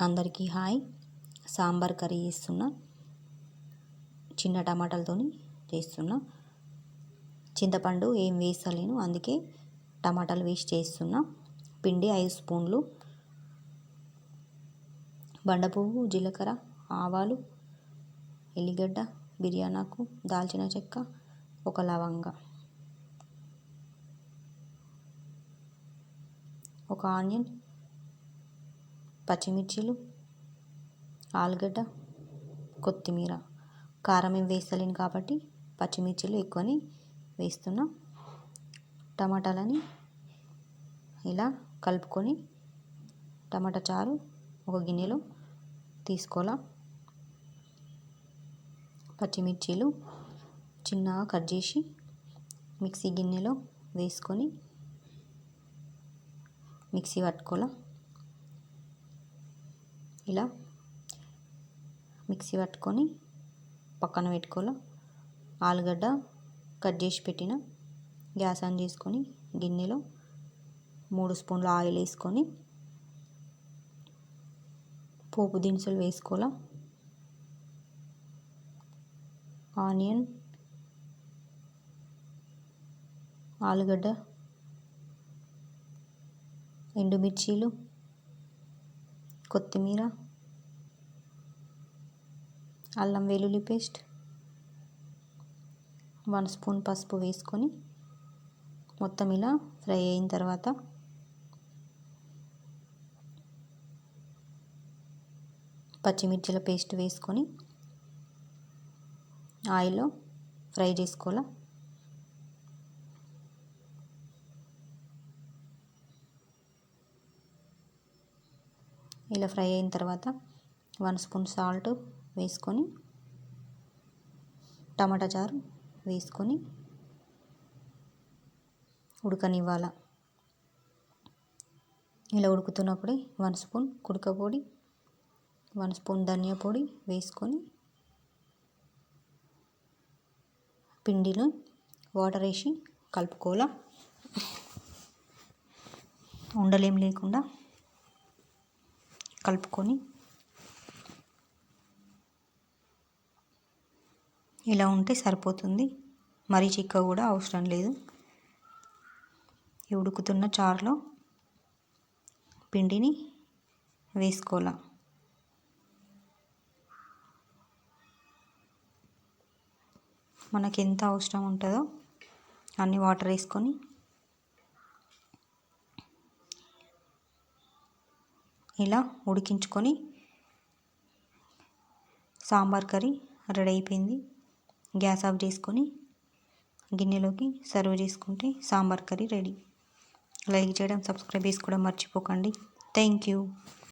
అందరికీ hi. Sambar curry చేస్తున్నా. చిన్న టమాటాలతో చేస్తున్నా. చింతపండు ఏం వేస్తలేను అందుకే టమాటాలు వేసి చేస్తున్నా. పిండి ఐదు స్పూన్లు. బండపువ్వు జీలకర్ర ఆవాలు ఎల్లిగడ్డ బిర్యానాకు దాల్చిన చెక్క ఒక లవంగ. ఒక ఆనియన్ పచ్చిమిర్చీలు ఆలుగడ్డ కొత్తిమీర కారం ఏం వేస్తలేను కాబట్టి పచ్చిమిర్చీలు ఎక్కువని వేస్తున్నా. టమాటాలని ఇలా కలుపుకొని టమాటా చారు ఒక గిన్నెలో తీసుకోవాలా. పచ్చిమిర్చీలు చిన్నగా కట్ చేసి మిక్సీ గిన్నెలో వేసుకొని మిక్సీ పట్టుకోవాలా. ఇలా మిక్సీ పట్టుకొని పక్కన పెట్టుకోవాలి? ఆలుగడ్డ కట్ చేసి పెట్టిన గ్యాస్ ఆన్ చేసుకొని గిన్నెలో మూడు స్పూన్ల ఆయిల్ వేసుకొని పోపు దినుసులు వేసుకోవాలా? ఆనియన్ ఆలుగడ్డ ఎండుమిర్చీలు కొత్తిమీర అల్లం వెల్లుల్లి పేస్ట్ వన్ స్పూన్ పసుపు వేసుకొని మొత్తం ఇలా ఫ్రై అయిన తర్వాత పచ్చిమిర్చిల పేస్ట్ వేసుకొని ఆయిల్లో ఫ్రై చేసుకోవాలా? ఇలా ఫ్రై అయిన తర్వాత వన్ స్పూన్ సాల్ట్ వేసుకొని టమాటా చారు వేసుకొని ఉడకనివ్వాల. ఇలా ఉడుకుతున్నప్పుడే వన్ స్పూన్ కుడక పొడి వన్ స్పూన్ ధనియా పొడి వేసుకొని పిండిలో వాటర్ వేసి కలుపుకోవాలా. ఉండలేం లేకుండా కలుపుకొని ఇలా ఉంటే సరిపోతుంది. మరీ చిక్క కూడా అవసరం లేదు. ఈ ఉడుకుతున్న చారులో పిండిని వేసుకోవాలి? మనకి ఎంత అవసరం ఉంటుందో అన్ని వాటర్ వేసుకొని ఇలా ఉడికించుకొని సాంబార్ కర్రీ రెడీ అయిపోయింది. గ్యాస్ ఆఫ్ చేసుకొని గిన్నెలోకి సర్వ్ చేసుకుంటే సాంబార్ కర్రీ రెడీ. లైక్ చేయడం సబ్స్క్రైబ్ చేసుకోవడం మర్చిపోకండి. Thank you.